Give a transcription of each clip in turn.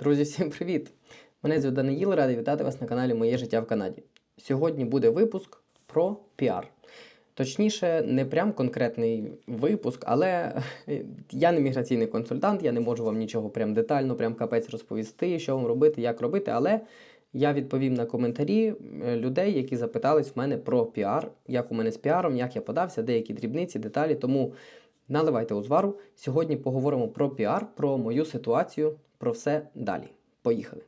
Друзі, всім привіт! Мене звуть Даниїл, радий вітати вас на каналі Моє життя в Канаді. Сьогодні буде випуск про піар. Точніше, не прям конкретний випуск, але я не міграційний консультант, я не можу вам нічого прям детально, прям капець розповісти, що вам робити, як робити, але я відповім на коментарі е, людей, які запитались в мене про піар, як у мене з піаром, як я подався, деякі дрібниці, деталі. Тому наливайте узвару. Сьогодні поговоримо про піар, про мою ситуацію, про все далі. Поїхали.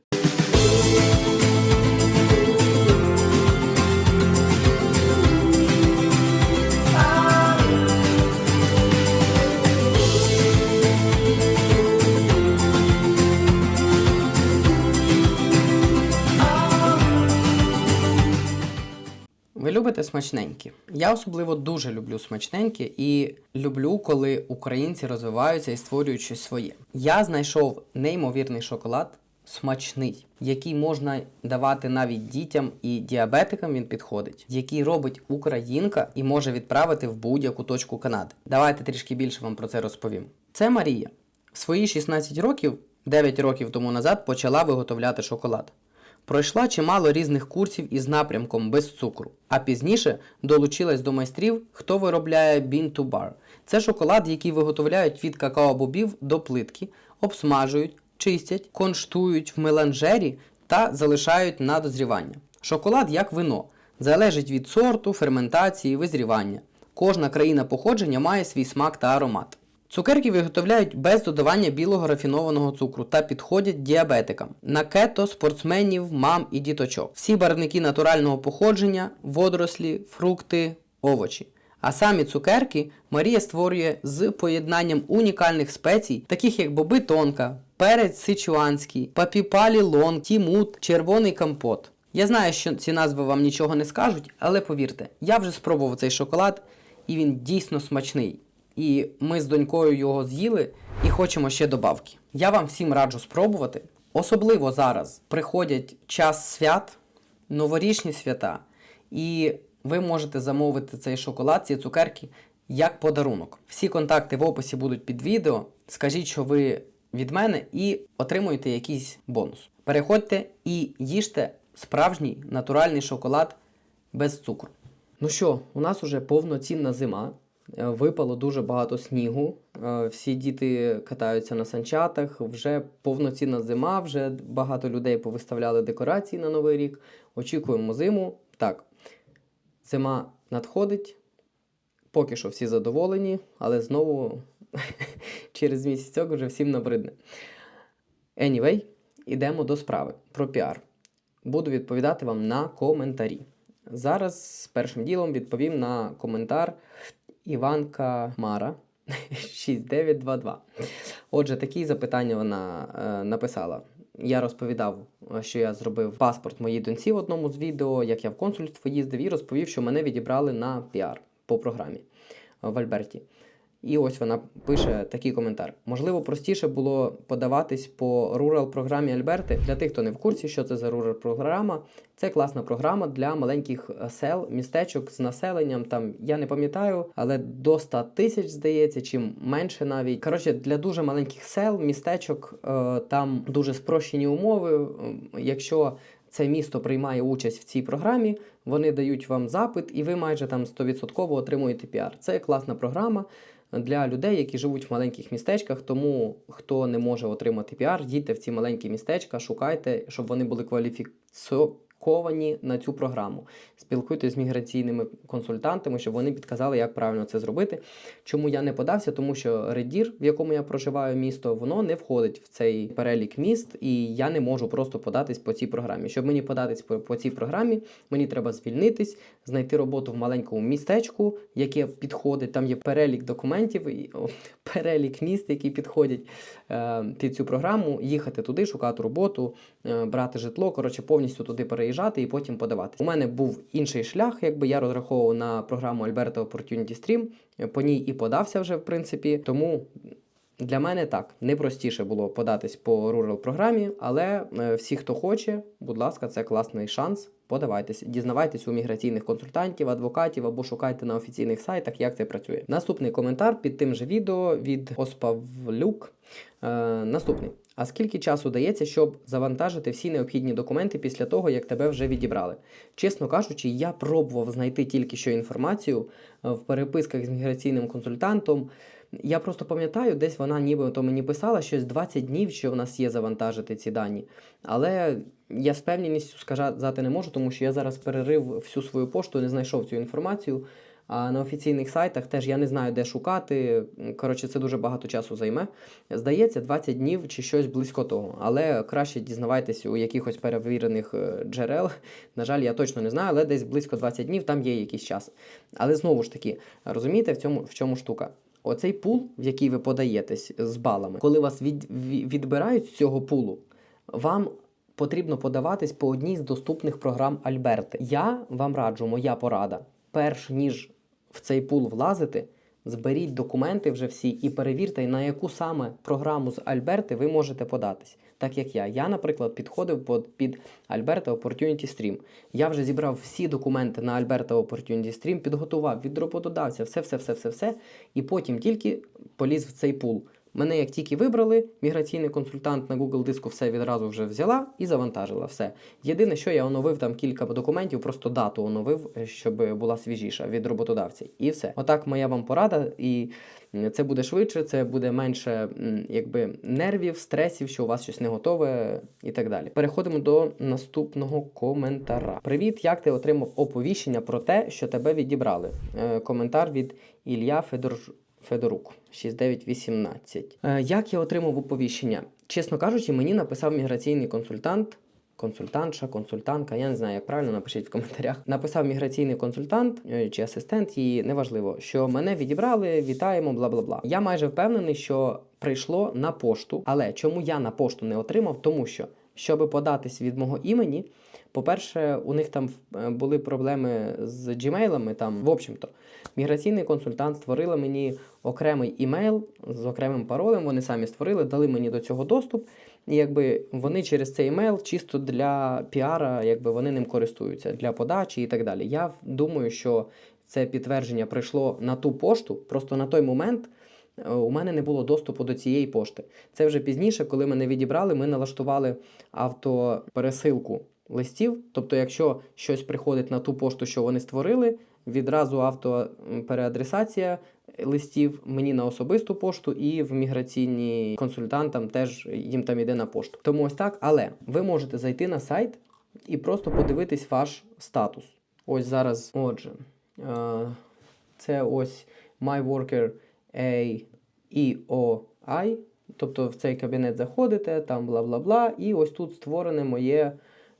Любите смачненькі? Я особливо дуже люблю смачненькі і люблю, коли українці розвиваються і створюють щось своє. Я знайшов неймовірний шоколад, смачний, який можна давати навіть дітям і діабетикам. Він підходить, який робить українка і може відправити в будь-яку точку Канади. Давайте трішки більше вам про це розповім. Це Марія. В свої 16 років, 9 років тому назад, почала виготовляти шоколад. Пройшла чимало різних курсів із напрямком без цукру, а пізніше долучилась до майстрів, хто виробляє Bean to Bar. Це шоколад, який виготовляють від какао-бобів до плитки, обсмажують, чистять, конштують в меланжері та залишають на дозрівання. Шоколад як вино, залежить від сорту, ферментації, визрівання. Кожна країна походження має свій смак та аромат. Цукерки виготовляють без додавання білого рафінованого цукру та підходять діабетикам на кето, спортсменів, мам і діточок. Всі барвники натурального походження, водорослі, фрукти, овочі. А самі цукерки Марія створює з поєднанням унікальних спецій, таких як боби тонка, перець сичуанський, папіпалі лонг, тімут, червоний компот. Я знаю, що ці назви вам нічого не скажуть, але повірте, я вже спробував цей шоколад, і він дійсно смачний. І ми з донькою його з'їли і хочемо ще добавки. Я вам всім раджу спробувати. Особливо зараз приходять час свят, новорічні свята, і ви можете замовити цей шоколад, ці цукерки як подарунок. Всі контакти в описі будуть під відео. Скажіть, що ви від мене, і отримуєте якийсь бонус. Переходьте і їжте справжній натуральний шоколад без цукру. Ну що, у нас уже повноцінна зима. Е, Випало дуже багато снігу. Е, Всі діти катаються на санчатах. Вже повноцінна зима, вже багато людей повиставляли декорації на Новий рік. Очікуємо зиму. Так, зима надходить. Поки що всі задоволені, але знову через місяцьок вже всім набридне. Anyway, ідемо до справи про піар. Буду відповідати вам на коментарі. Зараз першим ділом відповім на коментар Іванка Мара 6922. Отже, такі запитання вона е, написала. Я розповідав, що я зробив паспорт моїй доньці в одному з відео, як я в консульство їздив, і розповів, що мене відібрали на піар по програмі в Альберті. І ось вона пише такий коментар: можливо, простіше було подаватись по Rural програмі Альберти. Для тих, хто не в курсі, що це за Rural програма. Це класна програма для маленьких е, сел, містечок з населенням. Там я не пам'ятаю, але до 100 тисяч здається, чим менше навіть. Коротше, для дуже маленьких сел, містечок е, там дуже спрощені умови. Е, Якщо це місто приймає участь в цій програмі, вони дають вам запит, і ви майже там 100% отримуєте піар. Це класна програма для людей, які живуть в маленьких містечках. Тому хто не може отримати піар, їдьте в ці маленькі містечка, шукайте, щоб вони були кваліфіковані на цю програму. Спілкуйтесь з міграційними консультантами, щоб вони підказали, як правильно це зробити. Чому я не подався? Тому що редір, в якому я проживаю місто, воно не входить в цей перелік міст, і я не можу просто податись по цій програмі. Щоб мені податись по, цій програмі, мені треба звільнитись, знайти роботу в маленькому містечку, яке підходить. Там є перелік документів, перелік міст, які підходять е, під цю програму, їхати туди, шукати роботу, е, брати житло. Коротше, повністю туди переїжджати і потім подавати. У мене був інший шлях, якби я розраховував на програму Alberta Opportunity Stream. По ній і подався вже, в принципі. Тому для мене так найпростіше було податись по Rural програмі, але е, всі, хто хоче, будь ласка, це класний шанс. Подавайтеся, дізнавайтесь у міграційних консультантів, адвокатів або шукайте на офіційних сайтах, як це працює. Наступний коментар під тим же відео від Оспавлюк. Е, наступний. А скільки часу дається, щоб завантажити всі необхідні документи після того, як тебе вже відібрали? Чесно кажучи, я пробував знайти тільки що інформацію е, в переписках з міграційним консультантом. Я просто пам'ятаю, десь вона ніби то мені писала щось 20 днів, що в нас є завантажити ці дані. Але я з певністю сказати не можу, тому що я зараз перерив всю свою пошту, не знайшов цю інформацію. А на офіційних сайтах теж я не знаю, де шукати. Коротше, це дуже багато часу займе. Здається, 20 днів чи щось близько того. Але краще дізнавайтесь у якихось перевірених е, джерел. На жаль, я точно не знаю, але десь близько 20 днів там є якийсь час. Але знову ж таки, розумієте, в цьому в чому штука? Оцей пул, в який ви подаєтесь з балами, коли вас від, відбирають з цього пулу, вам потрібно подаватись по одній з доступних програм Альберти. Я вам раджу, моя порада, перш ніж в цей пул влазити, зберіть документи вже всі і перевірте, на яку саме програму з Альберти ви можете податись. Так як я. Я, наприклад, підходив під, Alberta Opportunity Stream. Я вже зібрав всі документи на Alberta Opportunity Stream, підготував від роботодавця, все, все, все, все, все, і потім тільки поліз в цей пул. Мене як тільки вибрали, міграційний консультант на Google диску все відразу вже взяла і завантажила все. Єдине, що я оновив там кілька документів, просто дату оновив, е, щоб була свіжіша від роботодавця. І все. Отак моя вам порада, і це буде швидше, це буде менше якби нервів, стресів, що у вас щось не готове і так далі. Переходимо до наступного коментара. Привіт, як ти отримав оповіщення про те, що тебе відібрали? Е, коментар від Ілля Федор... Федорук 6918. Е, як я отримав оповіщення? Чесно кажучи, мені написав міграційний консультант. Консультантша, консультантка, я не знаю, як правильно напишіть в коментарях. Написав міграційний консультант е, чи асистент, і неважливо, що мене відібрали, вітаємо, бла бла бла. Я майже впевнений, що прийшло на пошту. Але чому я на пошту не отримав? Тому що, щоб податись від мого імені, по-перше, у них там е, були проблеми з джімейлами. Там, в общем-то, міграційний консультант створила мені окремий імейл з окремим паролем. Вони самі створили, дали мені до цього доступ. І якби вони через цей емейл чисто для піара, якби вони ним користуються для подачі і так далі. Я думаю, що це підтвердження прийшло на ту пошту, просто на той момент. е, У мене не було доступу до цієї пошти. Це вже пізніше, коли мене відібрали, ми налаштували автопересилку листів. Тобто, якщо щось приходить на ту пошту, що вони створили, відразу автопереадресація листів мені на особисту пошту і в міграційні консультантам теж їм там іде на пошту. Тому ось так. Але ви можете зайти на сайт і просто подивитись ваш статус. Ось зараз, отже, е, це ось MyWorker AEOI. Тобто в цей кабінет заходите, там бла бла бла, і ось тут створене моє,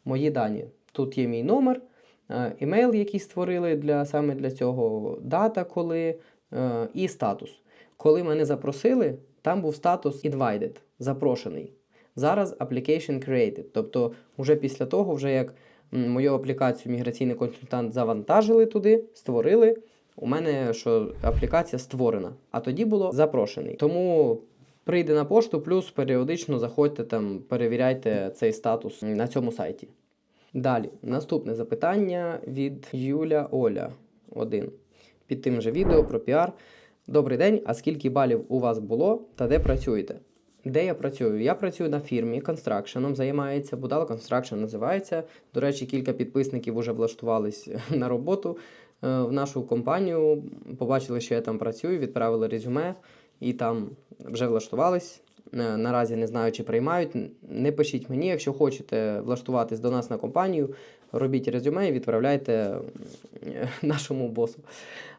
мої дані. Тут є мій номер, е, імейл, який створили для, саме для цього, дата, коли, е, і статус. Коли мене запросили, там був статус invited, запрошений. Зараз application created. Тобто, вже після того, вже як мою аплікацію міграційний консультант завантажили туди, створили. У мене що аплікація створена, а тоді було запрошений. Тому прийде на пошту, плюс періодично заходьте там, перевіряйте цей статус на цьому сайті. Далі, наступне запитання від Юля Оля 1. Під тим же відео про піар. Добрий день, а скільки балів у вас було та де працюєте? Де я працюю? Я працюю на фірмі констракшеном, займається Будал Construction називається. До речі, кілька підписників вже влаштувались на роботу е, в нашу компанію. Побачили, що я там працюю, відправили резюме і там вже влаштувались. Е, Наразі не знаю, чи приймають. Не пишіть мені, якщо хочете влаштуватись до нас на компанію, робіть резюме і відправляйте е, нашому босу.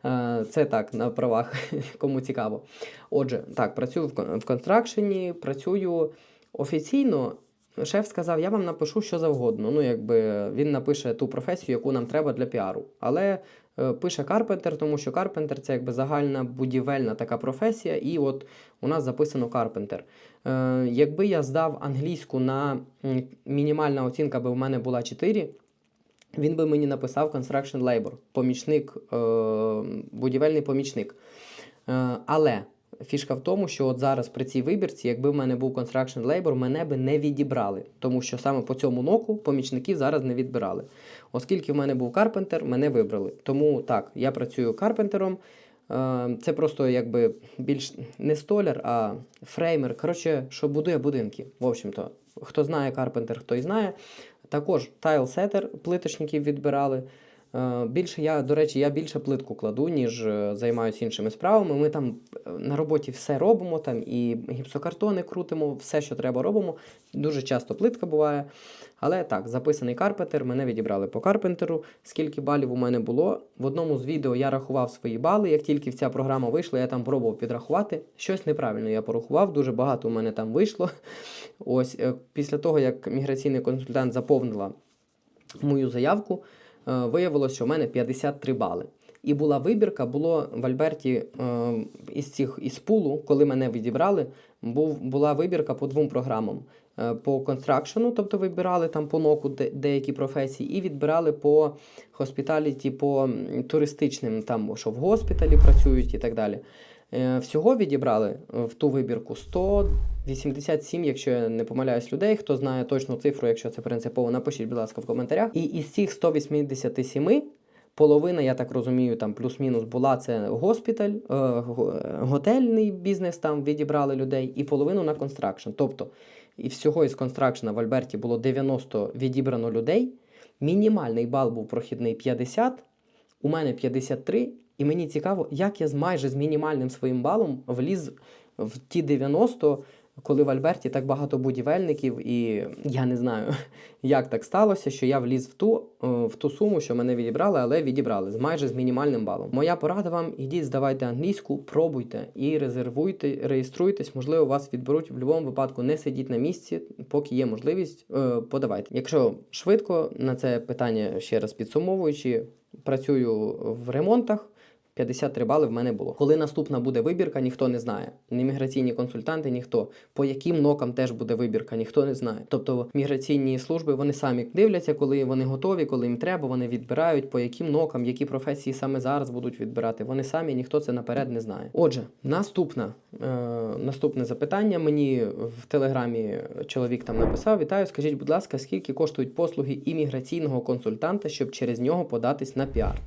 Е, Це так, на правах, кому цікаво. Отже, так, працюю в кон- констракшені, працюю офіційно. Шеф сказав, я вам напишу що завгодно. Ну, якби він напише ту професію, яку нам треба для піару. Але пише карпентер, тому що карпентер це якби загальна будівельна така професія, і от у нас записано карпентер. Е, якби я здав англійську на мінімальна оцінка би в мене була 4, він би мені написав construction labor, помічник, е, будівельний помічник. Е, але фішка в тому, що от зараз при цій вибірці, якби в мене був construction labor, мене би не відібрали, тому що саме по цьому ноку помічників зараз не відбирали. Оскільки в мене був карпентер, мене вибрали. Тому так, я працюю карпентером. Е, Це просто якби більш не столяр, а фреймер. Коротше, що будує будинки. В общем-то, хто знає Карпентер, хто і знає. Також тайлсетер плиточників відбирали. Е, Більше я, до речі, я більше плитку кладу, ніж е, займаюся іншими справами. Ми там е, на роботі все робимо, там і гіпсокартони крутимо, все, що треба, робимо. Дуже часто плитка буває. Але так, записаний карпентер, мене відібрали по карпентеру. Скільки балів у мене було. В одному з відео я рахував свої бали. Як тільки ця програма вийшла, я там пробував підрахувати. Щось неправильно я порахував, дуже багато у мене там вийшло. Ось після того, як міграційний консультант заповнила мою заявку, е, виявилось, що в мене 53 бали. І була вибірка, було в Альберті е, із цих із пулу, коли мене відібрали, був, була вибірка по двом програмам. Е, По констракшену, тобто вибирали там по ноку де, деякі професії, і відбирали по хоспіталіті, по туристичним, там, що в госпіталі працюють і так далі. Е, Всього відібрали е, в ту вибірку 187, якщо я не помиляюсь, людей. Хто знає точну цифру, якщо це принципово, напишіть, будь ласка, в коментарях. І із цих 187 половина, я так розумію, там плюс-мінус була це госпіталь, е, го- готельний бізнес там відібрали людей, і половину на констракшн. Тобто, і всього із констракшена в Альберті було 90 відібрано людей. Мінімальний бал був прохідний 50, у мене 53, і мені цікаво, як я з майже з мінімальним своїм балом вліз в ті 90, коли в Альберті так багато будівельників, і я не знаю, як так сталося, що я вліз в ту, е, в ту суму, що мене відібрали, але відібрали з майже з мінімальним балом. Моя порада вам: ідіть, здавайте англійську, пробуйте і резервуйте, реєструйтесь. Можливо, вас відберуть в будь-якому випадку. Не сидіть на місці, поки є можливість, е, подавайте. Якщо швидко на це питання ще раз підсумовуючи, працюю в ремонтах. 53 бали в мене було. Коли наступна буде вибірка, ніхто не знає. Ні міграційні консультанти, ніхто. По яким нокам теж буде вибірка, ніхто не знає. Тобто міграційні служби вони самі дивляться, коли вони готові, коли їм треба, вони відбирають, по яким нокам, які професії саме зараз будуть відбирати. Вони самі ніхто це наперед не знає. Отже, наступна, е, наступне запитання. Мені в телеграмі чоловік там написав: Вітаю, скажіть, будь ласка, скільки коштують послуги імміграційного консультанта, щоб через нього податись на піар?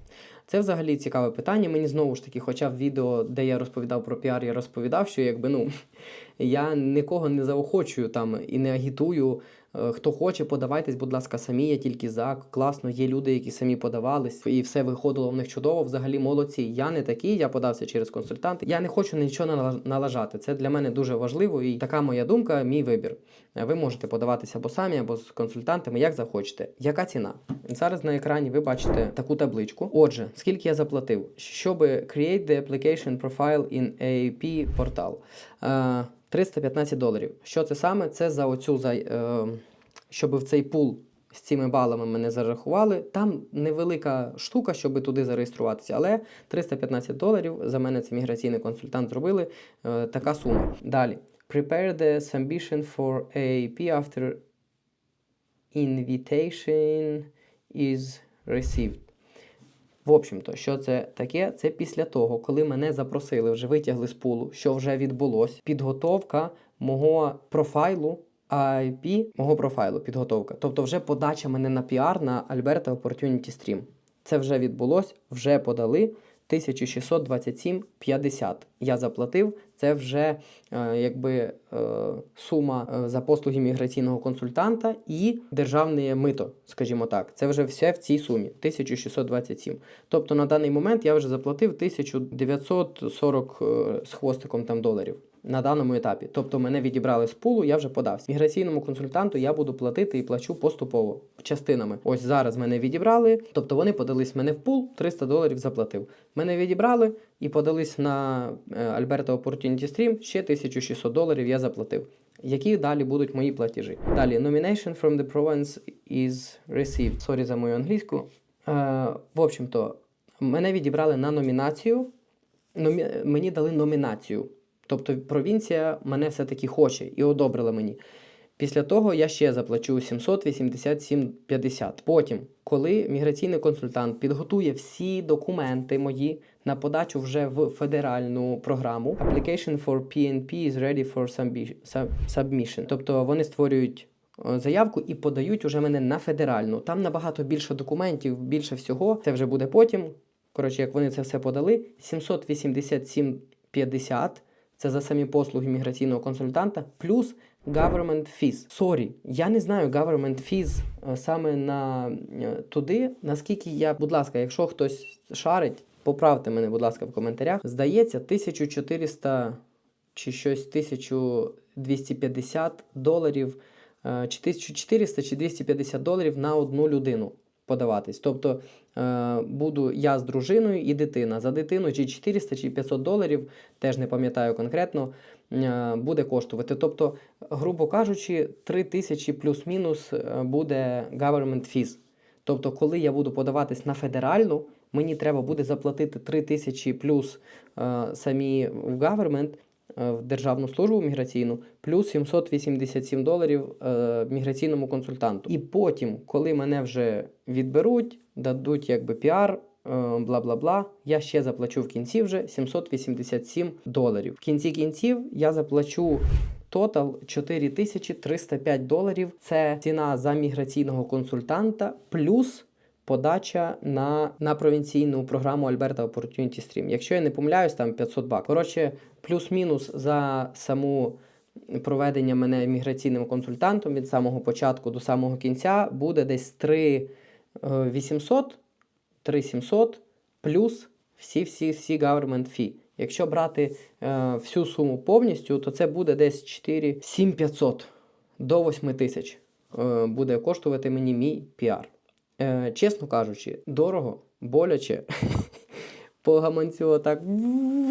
Це взагалі цікаве питання. Мені знову ж таки, хоча в відео, де я розповідав про піар, я розповідав, що якби ну я нікого не заохочую там і не агітую. Е, Хто хоче, подавайтесь, будь ласка, самі. Я тільки за. Класно, є люди, які самі подавались, і все виходило в них чудово. Взагалі молодці. Я не такий, я подався через консультант. Я не хочу нічого налажати. Це для мене дуже важливо, і така моя думка, мій вибір. Е, Ви можете подаватися або самі, або з консультантами, як захочете. Яка ціна? Зараз на екрані ви бачите таку табличку. Отже, скільки я заплатив, щоб create the application profile in AAP портал. Е, 315 доларів. Що це саме? Це за оцю за, е, щоб в цей пул з цими балами мене зарахували. Там невелика штука, щоб туди зареєструватися, але 315 доларів за мене це міграційний консультант зробили. Е, така сума. Далі. Prepare the submission for AAP after invitation is received. В общем-то, що це таке? Це після того, коли мене запросили, вже витягли з пулу, що вже відбулось, підготовка мого профайлу. IP мого профайлу, підготовка. Тобто вже подача мене на піар на Alberta Opportunity Stream. Це вже відбулось, вже подали 1627,50. Я заплатив. Це вже е, якби е, сума е, за послуги міграційного консультанта і державне мито, скажімо так. Це вже все в цій сумі 1627. Тобто на даний момент я вже заплатив 1940 е, з хвостиком там доларів. На даному етапі, тобто мене відібрали з пулу, я вже подався. Міграційному консультанту я буду платити і плачу поступово частинами. Ось зараз мене відібрали, тобто вони подались мене в пул, 300 доларів заплатив. Мене відібрали і подались на Alberta Opportunity Stream, ще 1600 доларів я заплатив. Які далі будуть мої платежі? Далі nomination from the province is received. Сорі за мою англійську. Е, в общем-то, мене відібрали на номінацію. Номі... Мені дали номінацію. Тобто провінція мене все-таки хоче і одобрила мені. Після того я ще заплачу 787,50. Потім, коли міграційний консультант підготує всі документи мої на подачу вже в федеральну програму, application for PNP is ready for submission. Тобто вони створюють е, заявку і подають уже мене на федеральну. Там набагато більше документів, більше всього. Це вже буде потім. Коротше, як вони це все подали, 787,50 це за самі послуги міграційного консультанта, плюс government fees. Сорі, я не знаю government fees е, саме на е, туди. Наскільки я, будь ласка, якщо хтось шарить, поправте мене, будь ласка, в коментарях. Здається, 1400 чи щось 1250 доларів, е, чи 1400 чи 250 доларів на одну людину подаватись. Тобто е, буду я з дружиною і дитина. За дитину чи 400 чи 500 доларів, теж не пам'ятаю конкретно, е, буде коштувати. Тобто, грубо кажучи, 3000 плюс-мінус е, буде government fees. Тобто, коли я буду подаватись на федеральну, мені треба буде заплатити 3000 плюс е, самі в government, в державну службу міграційну, плюс 787 доларів е, міграційному консультанту. І потім, коли мене вже відберуть, дадуть якби піар. е, Бла бла бла. Я ще заплачу в кінці вже 787 доларів. В кінці кінців я заплачу тотал 4305 доларів. Це ціна за міграційного консультанта плюс подача на, на провінційну програму Alberta Opportunity Stream. Якщо я не помиляюсь, там 500 бак. Коротше, плюс-мінус за саму проведення мене міграційним консультантом від самого початку до самого кінця буде десь 3 е, 800, 3 700 плюс всі всі всі government fee. Якщо брати е, всю суму повністю, то це буде десь 4 7500 до 8 тисяч е, буде коштувати мені мій піар. Е, чесно кажучи, дорого, боляче. По гаманцю отак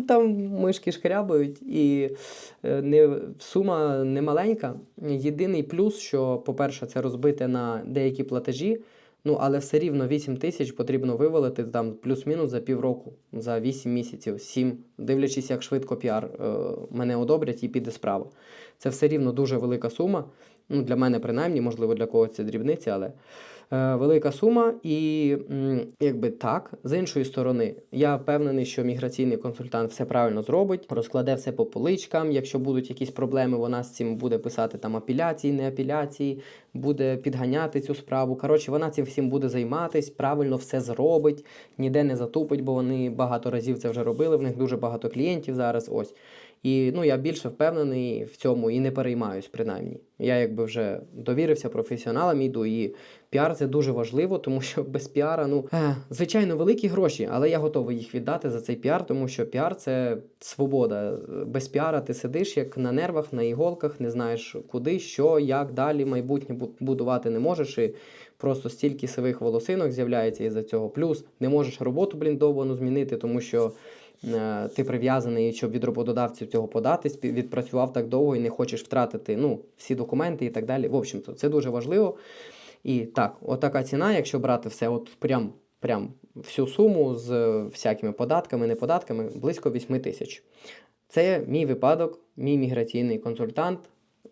там мишки шкрябають, і е, не, сума не маленька. Єдиний плюс, що, по-перше, це розбите на деякі платежі. Ну, але все рівно 8 тисяч потрібно вивалити там плюс-мінус за півроку, за 8 місяців, 7, дивлячись, як швидко піар е, мене одобрять і піде справа. Це все рівно дуже велика сума. Ну, для мене принаймні, можливо, для когось це дрібниці, але велика сума. І якби так, з іншої сторони, я впевнений, що міграційний консультант все правильно зробить, розкладе все по поличкам. Якщо будуть якісь проблеми, вона з цим буде писати там апеляції, не апеляції, буде підганяти цю справу. Коротше, вона цим всім буде займатись, правильно все зробить, ніде не затупить, бо вони багато разів це вже робили. В них дуже багато клієнтів зараз. Ось. І ну, я більше впевнений в цьому і не переймаюсь, принаймні. Я якби вже довірився професіоналам, йду. І піар це дуже важливо, тому що без піара, ну, е, звичайно, великі гроші, але я готовий їх віддати за цей піар, тому що піар це свобода. Без піара ти сидиш як на нервах, на іголках, не знаєш куди, що, як далі майбутнє будувати не можеш. І просто стільки сивих волосинок з'являється із-за цього. Плюс не можеш роботу бліндовану змінити, тому що. е, Ти прив'язаний, щоб від роботодавців цього податись, відпрацював так довго і не хочеш втратити ну, всі документи і так далі. В общем-то, це дуже важливо. І так, отака ціна, якщо брати все, от прям, прям всю суму з е, всякими податками, не податками, близько 8 тисяч. Це мій випадок, мій міграційний консультант.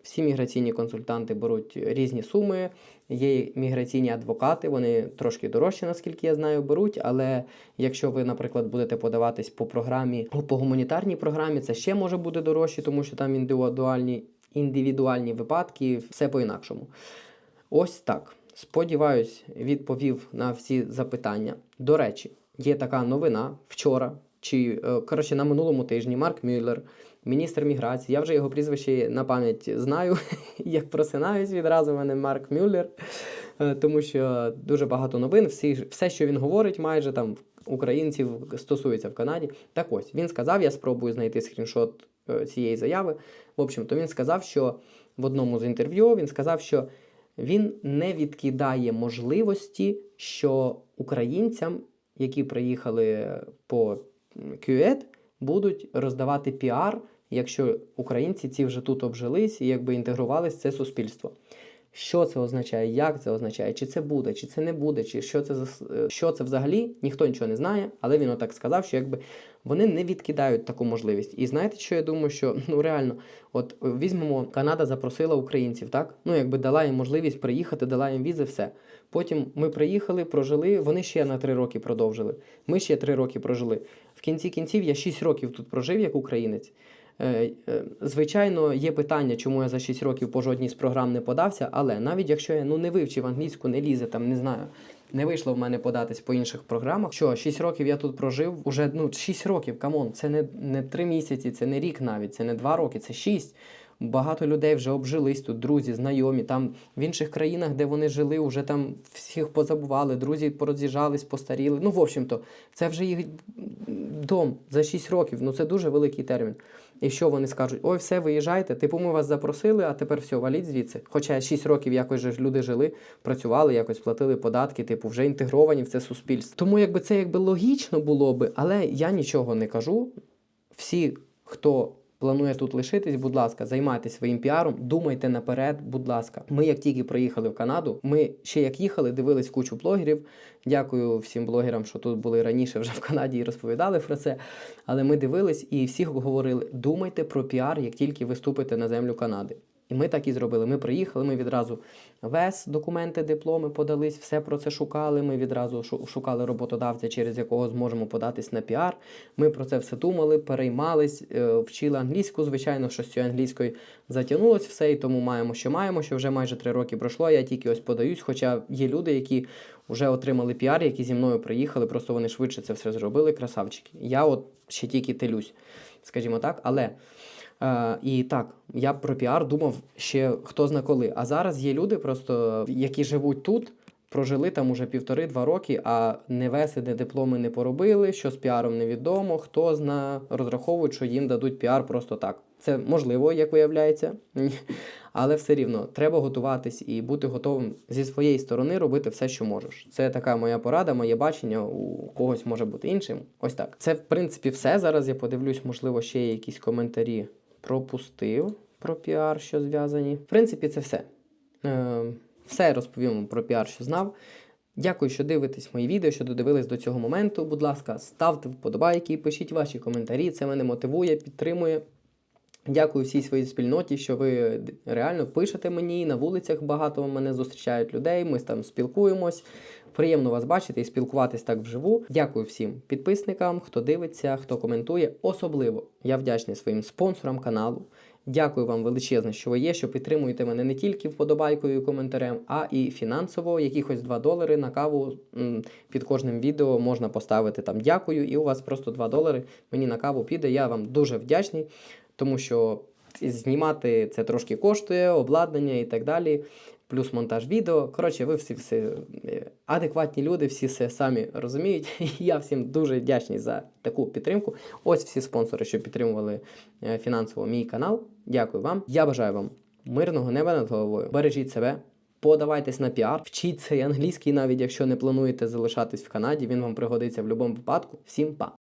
Всі міграційні консультанти беруть різні суми. Є міграційні адвокати, вони трошки дорожчі, наскільки я знаю, беруть. Але якщо ви, наприклад, будете подаватись по програмі, по гуманітарній програмі, це ще може бути дорожче, тому що там індивідуальні, індивідуальні випадки, все по-інакшому. Ось так. Сподіваюсь, відповів на всі запитання. До речі, є така новина вчора, чи е, коротше на минулому тижні Марк Мюллер, міністр міграції. Я вже його прізвище на пам'ять знаю. Як просинаюсь відразу мене Марк Мюллер, Е, тому що дуже багато новин. Всі, все, що він говорить, майже там українців стосується в Канаді. Так ось він сказав: я спробую знайти скріншот е, цієї заяви. В общем, то він сказав, що в одному з інтерв'ю він сказав, що він не відкидає можливості, що українцям, які приїхали по QED, будуть роздавати піар, якщо українці ці вже тут обжились і якби інтегрувались в це суспільство. Що це означає, як це означає, чи це буде, чи це не буде, чи що це за е, що це взагалі, ніхто нічого не знає, але він отак сказав, що якби вони не відкидають таку можливість. І знаєте, що я думаю, що ну реально, от візьмемо, Канада запросила українців, так? Ну якби дала їм можливість приїхати, дала їм візи, все. Потім ми приїхали, прожили, вони ще на три роки продовжили. Ми ще три роки прожили. В кінці кінців я 6 років тут прожив як українець. Е, е, Звичайно, є питання, чому я за 6 років по жодній з програм не подався, але навіть якщо я ну, не вивчив англійську, не лізе, там, не знаю, Не вийшло в мене податись по інших програмах. Що 6 років я тут прожив, уже ну 6 років, камон, це не, не 3 місяці, це не рік навіть, це не 2 роки, це 6. Багато людей вже обжились тут, друзі, знайомі. Там в інших країнах, де вони жили, вже там всіх позабували, друзі пороз'їжджались, постаріли. Ну, в общем-то, це вже їх дом за 6 років. Ну це дуже великий термін. І що вони скажуть? Ой, все, виїжджайте, типу, ми вас запросили, а тепер все, валіть звідси. Хоча 6 років якось же люди жили, працювали, якось платили податки, типу, вже інтегровані в це суспільство. Тому якби це якби логічно було би, але я нічого не кажу. Всі, хто планує тут лишитись, будь ласка, займайтесь своїм піаром, думайте наперед, будь ласка. Ми, як тільки приїхали в Канаду, ми ще як їхали, дивились кучу блогерів. Дякую всім блогерам, що тут були раніше вже в Канаді і розповідали про це. Але ми дивились і всіх говорили: думайте про піар, як тільки ви ступите на землю Канади. І ми так і зробили. Ми приїхали, ми відразу вес документи, дипломи подались, все про це шукали. Ми відразу шукали роботодавця, через якого зможемо податись на піар. Ми про це все думали, переймались, е, вчили англійську. Звичайно, що з цією англійською затягнулось все, і тому маємо, що маємо. Що вже майже три роки пройшло. Я тільки ось подаюсь. Хоча є люди, які вже отримали піар, які зі мною приїхали, просто вони швидше це все зробили. Красавчики. Я от ще тільки телюсь, скажімо так, але. Е, і так, я про піар думав ще хто зна коли. А зараз є люди, просто які живуть тут, прожили там уже півтори-два роки, а не веси, де дипломи не поробили, що з піаром невідомо, хто зна, розраховують, що їм дадуть піар просто так. Це можливо, як виявляється, але все рівно треба готуватись і бути готовим зі своєї сторони робити все, що можеш. Це така моя порада, моє бачення. У когось може бути іншим. Ось так. Це в принципі все. Зараз я подивлюсь, можливо, ще є якісь коментарі пропустив про піар, що зв'язані. В принципі, це все. Е, все розповім про піар, що знав. Дякую, що дивитесь мої відео, що додивились до цього моменту. Будь ласка, ставте вподобайки, пишіть ваші коментарі. Це мене мотивує, підтримує. Дякую всій своїй спільноті, що ви реально пишете мені. На вулицях багато мене зустрічають людей. Ми там спілкуємось. Приємно вас бачити і спілкуватись так вживу. Дякую всім підписникам, хто дивиться, хто коментує. Особливо я вдячний своїм спонсорам каналу. Дякую вам величезне, що ви є, що підтримуєте мене не тільки вподобайкою і коментарем, а і фінансово. Якихось 2 долари на каву під кожним відео можна поставити там дякую, і у вас просто 2 долари мені на каву піде. Я вам дуже вдячний, тому що знімати це трошки коштує, обладнання і так далі. Плюс монтаж відео. Коротше, ви всі, всі е, адекватні люди, всі все самі розуміють. Я всім дуже вдячний за таку підтримку. Ось всі спонсори, що підтримували е, фінансово мій канал. Дякую вам. Я бажаю вам мирного неба над головою. Бережіть себе. Подавайтесь на піар, вчіть цей англійський, навіть якщо не плануєте залишатись в Канаді, він вам пригодиться в будь-якому випадку. Всім па!